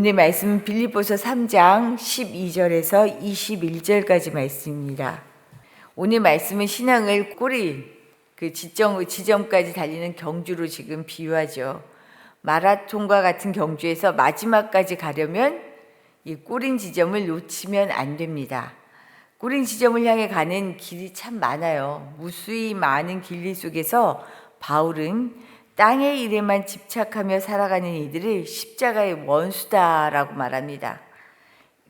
오늘 말씀은 빌립보서 3장 12절에서 21절까지 말씀입니다. 오늘 말씀은 신앙을 꼬리 그 지점 지점까지 달리는 경주로 지금 비유하죠. 마라톤과 같은 경주에서 마지막까지 가려면 이 꼬린 지점을 놓치면 안 됩니다. 꼬린 지점을 향해 가는 길이 참 많아요. 무수히 많은 길리 속에서 바울은 땅의 일에만 집착하며 살아가는 이들을 십자가의 원수다라고 말합니다.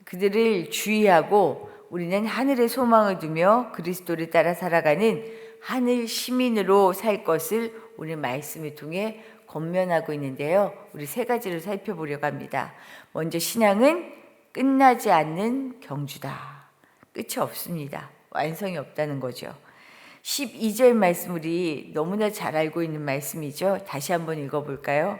그들을 주의하고 우리는 하늘의 소망을 두며 그리스도를 따라 살아가는 하늘 시민으로 살 것을 오늘 말씀을 통해 권면하고 있는데요. 우리 세 가지를 살펴보려고 합니다. 먼저 신앙은 끝나지 않는 경주다. 끝이 없습니다. 완성이 없다는 거죠. 12절 말씀 우리 너무나 잘 알고 있는 말씀이죠. 다시 한번 읽어볼까요?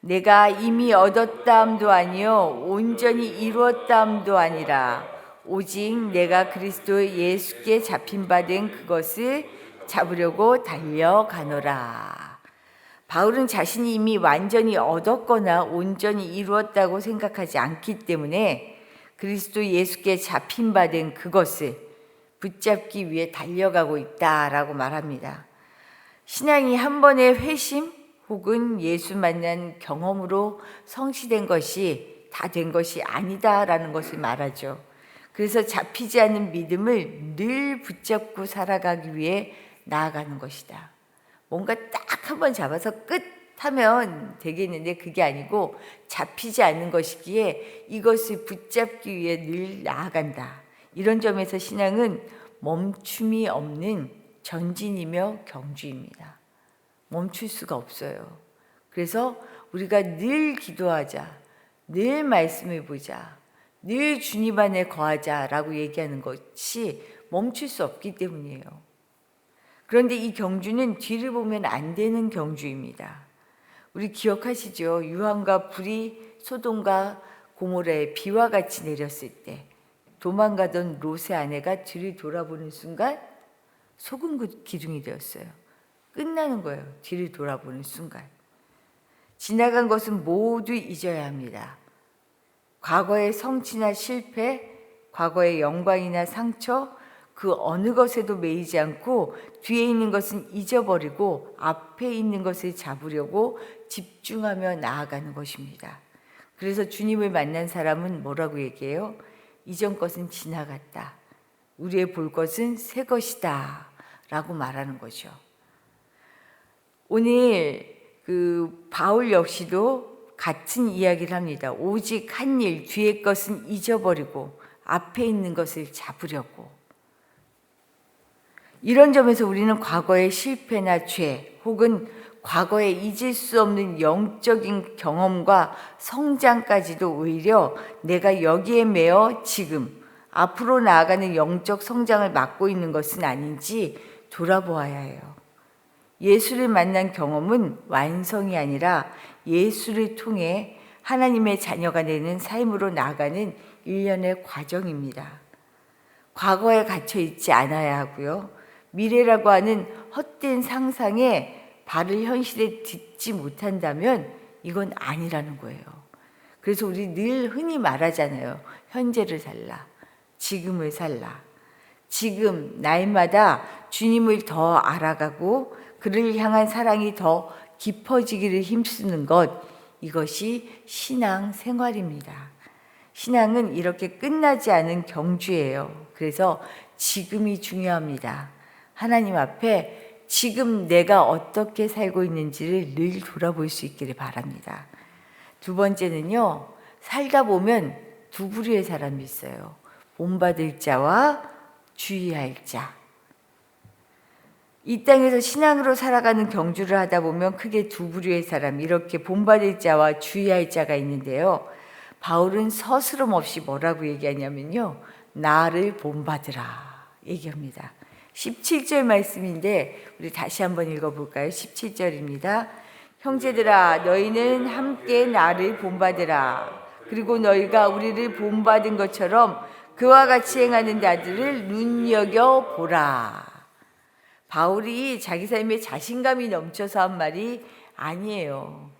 내가 이미 얻었다함도 아니요 온전히 이루었다함도 아니라 오직 내가 그리스도 예수께 잡힌 바 된 그것을 잡으려고 달려가노라. 바울은 자신이 이미 완전히 얻었거나 온전히 이루었다고 생각하지 않기 때문에 그리스도 예수께 잡힌 바 된 그것을 붙잡기 위해 달려가고 있다라고 말합니다. 신앙이 한 번의 회심 혹은 예수 만난 경험으로 성취된 것이 다 된 것이 아니다라는 것을 말하죠. 그래서 잡히지 않는 믿음을 늘 붙잡고 살아가기 위해 나아가는 것이다. 뭔가 딱 한 번 잡아서 끝 하면 되겠는데 그게 아니고 잡히지 않는 것이기에 이것을 붙잡기 위해 늘 나아간다. 이런 점에서 신앙은 멈춤이 없는 전진이며 경주입니다. 멈출 수가 없어요. 그래서 우리가 늘 기도하자, 늘 말씀을 보자, 늘 주님 안에 거하자라고 얘기하는 것이 멈출 수 없기 때문이에요. 그런데 이 경주는 뒤를 보면 안 되는 경주입니다. 우리 기억하시죠? 유황과 불이 소돔과 고모라에 비와 같이 내렸을 때 도망가던 롯의 아내가 뒤를 돌아보는 순간 소금 기둥이 되었어요. 끝나는 거예요. 뒤를 돌아보는 순간. 지나간 것은 모두 잊어야 합니다. 과거의 성취나 실패, 과거의 영광이나 상처, 그 어느 것에도 매이지 않고 뒤에 있는 것은 잊어버리고 앞에 있는 것을 잡으려고 집중하며 나아가는 것입니다. 그래서 주님을 만난 사람은 뭐라고 얘기해요? 이전 것은 지나갔다. 우리의 볼 것은 새 것이다. 라고 말하는 거죠. 오늘 그 바울 역시도 같은 이야기를 합니다. 오직 한 일, 뒤의 것은 잊어버리고 앞에 있는 것을 잡으려고. 이런 점에서 우리는 과거의 실패나 죄 혹은 과거에 잊을 수 없는 영적인 경험과 성장까지도 오히려 내가 여기에 매어 지금 앞으로 나아가는 영적 성장을 맡고 있는 것은 아닌지 돌아보아야 해요. 예수를 만난 경험은 완성이 아니라 예수를 통해 하나님의 자녀가 되는 삶으로 나아가는 일련의 과정입니다. 과거에 갇혀 있지 않아야 하고요. 미래라고 하는 헛된 상상에 발을 현실에 딛지 못한다면 이건 아니라는 거예요. 그래서 우리 늘 흔히 말하잖아요. 현재를 살라. 지금을 살라. 지금 날마다 주님을 더 알아가고 그를 향한 사랑이 더 깊어지기를 힘쓰는 것 이것이 신앙 생활입니다. 신앙은 이렇게 끝나지 않은 경주예요. 그래서 지금이 중요합니다. 하나님 앞에 지금 내가 어떻게 살고 있는지를 늘 돌아볼 수 있기를 바랍니다. 두 번째는요, 살다 보면 두 부류의 사람이 있어요. 본받을 자와 주의할 자. 이 땅에서 신앙으로 살아가는 경주를 하다 보면 크게 두 부류의 사람, 이렇게 본받을 자와 주의할 자가 있는데요. 바울은 서스럼 없이 뭐라고 얘기하냐면요. 나를 본받으라. 얘기합니다. 17절 말씀인데, 우리 다시 한번 읽어볼까요? 17절입니다. 형제들아, 너희는 함께 나를 본받으라. 그리고 너희가 우리를 본받은 것처럼 그와 같이 행하는 자들을 눈여겨 보라. 바울이 자기 삶에 자신감이 넘쳐서 한 말이 아니에요.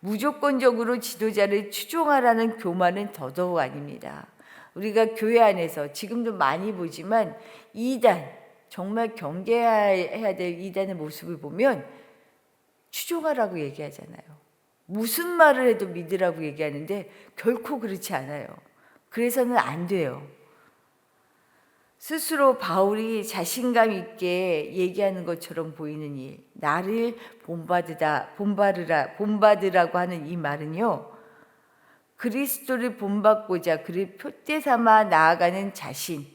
무조건적으로 지도자를 추종하라는 교만은 더더욱 아닙니다. 우리가 교회 안에서 지금도 많이 보지만 이단 정말 경계해야 될 이단의 모습을 보면 추종하라고 얘기하잖아요. 무슨 말을 해도 믿으라고 얘기하는데 결코 그렇지 않아요. 그래서는 안 돼요. 스스로 바울이 자신감 있게 얘기하는 것처럼 보이는 일, 나를 본받으다, 본받으라, 본받으라고 하는 이 말은요, 그리스도를 본받고자 그를 표대 삼아 나아가는 자신,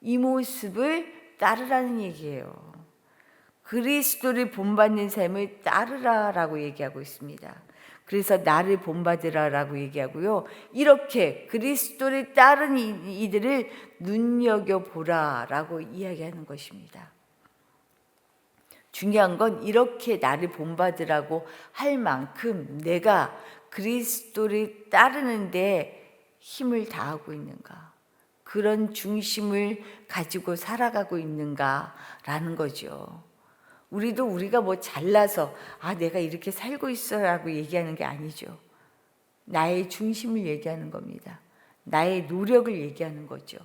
이 모습을 따르라는 얘기예요. 그리스도를 본받는 삶을 따르라라고 얘기하고 있습니다. 그래서 나를 본받으라라고 얘기하고요. 이렇게 그리스도를 따른 이- 이들을 눈여겨 보라라고 이야기하는 것입니다. 중요한 건 이렇게 나를 본받으라고 할 만큼 내가 그리스도를 따르는데 힘을 다하고 있는가? 그런 중심을 가지고 살아가고 있는가라는 거죠. 우리도 우리가 뭐 잘나서 아 내가 이렇게 살고 있어라고 얘기하는 게 아니죠. 나의 중심을 얘기하는 겁니다. 나의 노력을 얘기하는 거죠.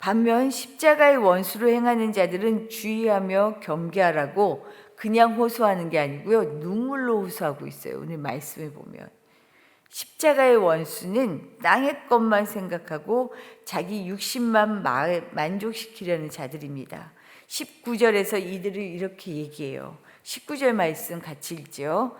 반면 십자가의 원수로 행하는 자들은 주의하며 경계하라고 그냥 호소하는 게 아니고요. 눈물로 호소하고 있어요. 오늘 말씀을 보면. 십자가의 원수는 땅의 것만 생각하고 자기 육신만 마- 만족시키려는 자들입니다. 19절에서 이들을 이렇게 얘기해요. 19절 말씀 같이 읽죠.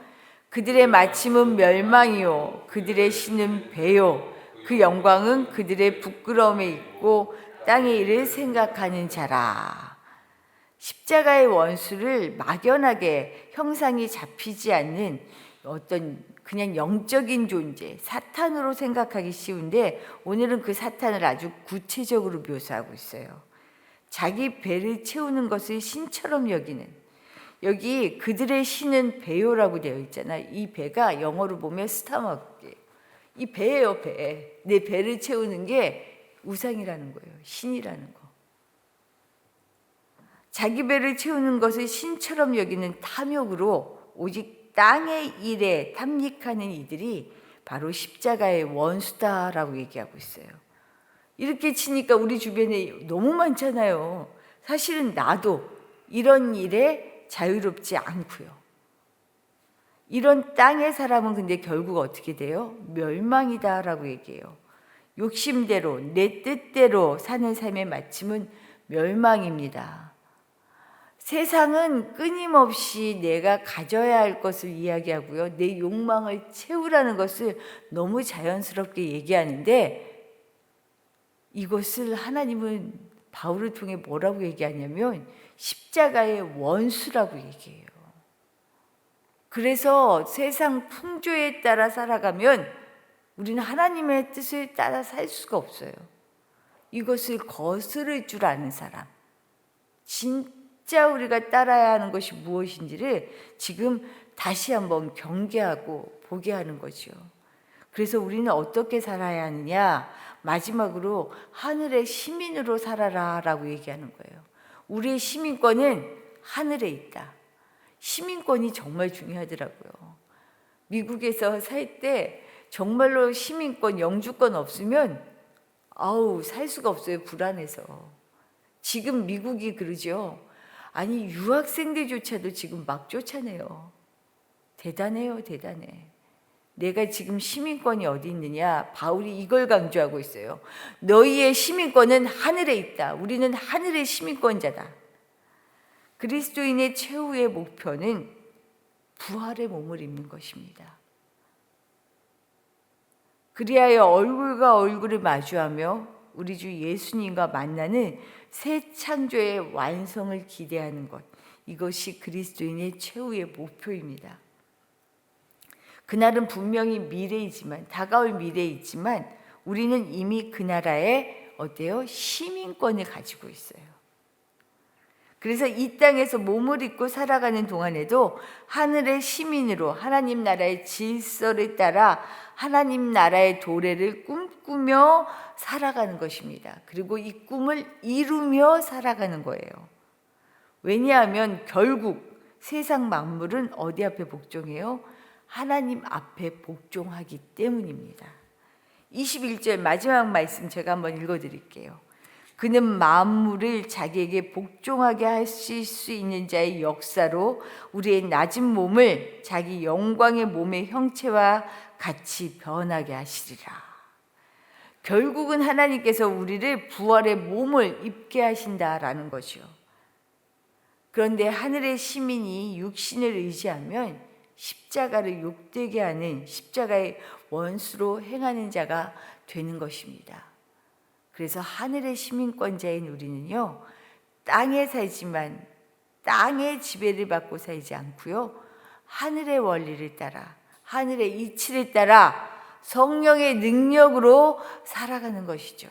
그들의 마침은 멸망이요. 그들의 신은 배요. 그 영광은 그들의 부끄러움에 있고 땅의 일을 생각하는 자라. 십자가의 원수를 막연하게 형상이 잡히지 않는 어떤 그냥 영적인 존재, 사탄으로 생각하기 쉬운데 오늘은 그 사탄을 아주 구체적으로 묘사하고 있어요. 자기 배를 채우는 것을 신처럼 여기는 여기 그들의 신은 배요라고 되어 있잖아요. 이 배가 영어로 보면 스타머크. 이 배예요, 배. 내 배를 채우는 게 우상이라는 거예요. 신이라는 거. 자기 배를 채우는 것을 신처럼 여기는 탐욕으로 오직 땅의 일에 탐닉하는 이들이 바로 십자가의 원수다라고 얘기하고 있어요. 이렇게 치니까 우리 주변에 너무 많잖아요. 사실은 나도 이런 일에 자유롭지 않고요. 이런 땅의 사람은 근데 결국 어떻게 돼요? 멸망이다라고 얘기해요. 욕심대로 내 뜻대로 사는 삶의 마침은 멸망입니다. 세상은 끊임없이 내가 가져야 할 것을 이야기하고요. 내 욕망을 채우라는 것을 너무 자연스럽게 얘기하는데 이것을 하나님은 바울을 통해 뭐라고 얘기하냐면 십자가의 원수라고 얘기해요. 그래서 세상 풍조에 따라 살아가면 우리는 하나님의 뜻을 따라 살 수가 없어요. 이것을 거스를 줄 아는 사람. 진 짜 우리가 따라야 하는 것이 무엇인지를 지금 다시 한번 경계하고 보게 하는 거죠. 그래서 우리는 어떻게 살아야 하느냐? 마지막으로 하늘의 시민으로 살아라 라고 얘기하는 거예요. 우리의 시민권은 하늘에 있다. 시민권이 정말 중요하더라고요. 미국에서 살 때 정말로 시민권, 영주권 없으면 아우 살 수가 없어요. 불안해서. 지금 미국이 그러죠. 아니 유학생들조차도 지금 막 쫓아내요. 대단해요, 대단해. 내가 지금 시민권이 어디 있느냐? 바울이 이걸 강조하고 있어요. 너희의 시민권은 하늘에 있다. 우리는 하늘의 시민권자다. 그리스도인의 최후의 목표는 부활의 몸을 입는 것입니다. 그리하여 얼굴과 얼굴을 마주하며 우리 주 예수님과 만나는 새 창조의 완성을 기대하는 것. 이것이 그리스도인의 최후의 목표입니다. 그날은 분명히 미래이지만 다가올 미래이지만 우리는 이미 그 나라에 어때요? 시민권을 가지고 있어요. 그래서 이 땅에서 몸을 입고 살아가는 동안에도 하늘의 시민으로 하나님 나라의 질서를 따라 하나님 나라의 도래를 꿈 꾸며 살아가는 것입니다. 그리고 이 꿈을 이루며 살아가는 거예요. 왜냐하면 결국 세상 만물은 어디 앞에 복종해요? 하나님 앞에 복종하기 때문입니다. 21절 마지막 말씀 제가 한번 읽어 드릴게요. 그는 만물을 자기에게 복종하게 하실 수 있는 자의 역사로 우리의 낮은 몸을 자기 영광의 몸의 형체와 같이 변하게 하시리라. 결국은 하나님께서 우리를 부활의 몸을 입게 하신다라는 것이요. 그런데 하늘의 시민이 육신을 의지하면 십자가를 욕되게 하는 십자가의 원수로 행하는 자가 되는 것입니다. 그래서 하늘의 시민권자인 우리는요, 땅에 살지만 땅의 지배를 받고 살지 않고요, 하늘의 원리를 따라, 하늘의 이치를 따라 성령의 능력으로 살아가는 것이죠.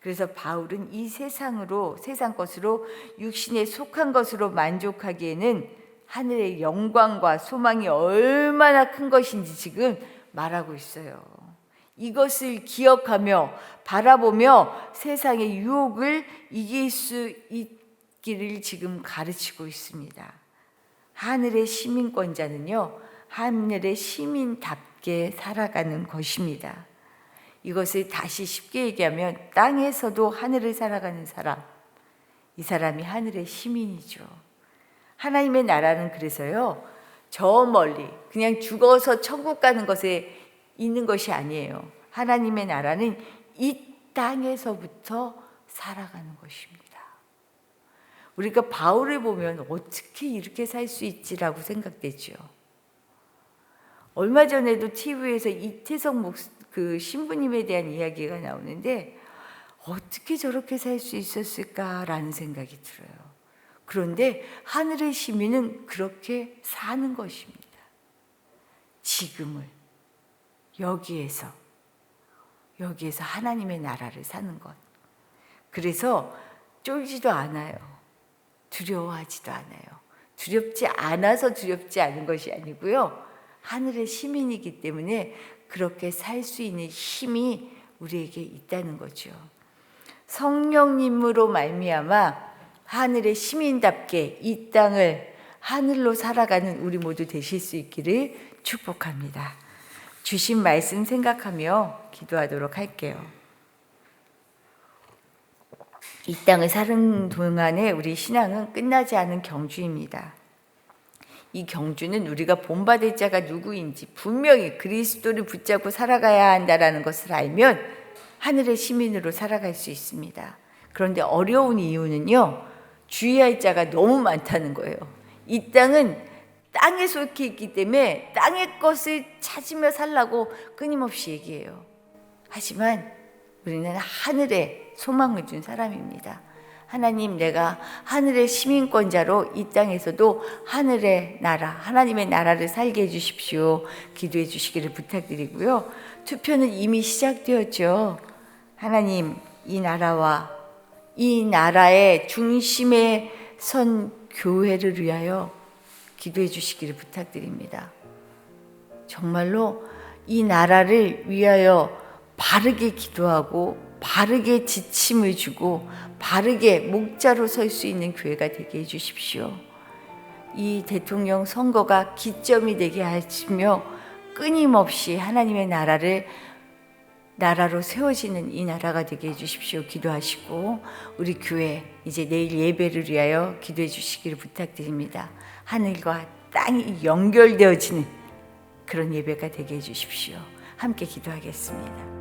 그래서 바울은 이 세상으로, 세상 것으로 육신에 속한 것으로 만족하기에는 하늘의 영광과 소망이 얼마나 큰 것인지 지금 말하고 있어요. 이것을 기억하며 바라보며 세상의 유혹을 이길 수 있기를 지금 가르치고 있습니다. 하늘의 시민권자는요, 하늘의 시민답 게 살아가는 것입니다. 이것을 다시 쉽게 얘기하면 땅에서도 하늘을 살아가는 사람, 이 사람이 하늘의 시민이죠. 하나님의 나라는 그래서요, 저 멀리 그냥 죽어서 천국 가는 것에 있는 것이 아니에요. 하나님의 나라는 이 땅에서부터 살아가는 것입니다. 우리가 바울을 보면 어떻게 이렇게 살 수 있지라고 생각되죠. 얼마 전에도 TV에서 이태성 목, 그 신부님에 대한 이야기가 나오는데 어떻게 저렇게 살 수 있었을까라는 생각이 들어요. 그런데 하늘의 시민은 그렇게 사는 것입니다. 지금을 여기에서 여기에서 하나님의 나라를 사는 것. 그래서 쫄지도 않아요. 두려워하지도 않아요. 두렵지 않아서 두렵지 않은 것이 아니고요. 하늘의 시민이기 때문에 그렇게 살 수 있는 힘이 우리에게 있다는 거죠. 성령님으로 말미암아 하늘의 시민답게 이 땅을 하늘로 살아가는 우리 모두 되실 수 있기를 축복합니다. 주신 말씀 생각하며 기도하도록 할게요. 이 땅을 사는 동안에 우리 신앙은 끝나지 않은 경주입니다. 이 경주는 우리가 본받을 자가 누구인지 분명히 그리스도를 붙잡고 살아가야 한다라는 것을 알면 하늘의 시민으로 살아갈 수 있습니다. 그런데 어려운 이유는요, 주의할 자가 너무 많다는 거예요. 이 땅은 땅에 속해 있기 때문에 땅의 것을 찾으며 살라고 끊임없이 얘기해요. 하지만 우리는 하늘에 소망을 준 사람입니다. 하나님, 내가 하늘의 시민권자로 이 땅에서도 하늘의 나라, 하나님의 나라를 살게 해주십시오. 기도해 주시기를 부탁드리고요. 투표는 이미 시작되었죠. 하나님, 이 나라와 이 나라의 중심에 선 교회를 위하여 기도해 주시기를 부탁드립니다. 정말로 이 나라를 위하여 바르게 기도하고 바르게 지침을 주고 바르게 목자로 설 수 있는 교회가 되게 해 주십시오. 이 대통령 선거가 기점이 되게 하시며 끊임없이 하나님의 나라를 나라로 세워지는 이 나라가 되게 해 주십시오. 기도하시고 우리 교회 이제 내일 예배를 위하여 기도해 주시기를 부탁드립니다. 하늘과 땅이 연결되어지는 그런 예배가 되게 해 주십시오. 함께 기도하겠습니다.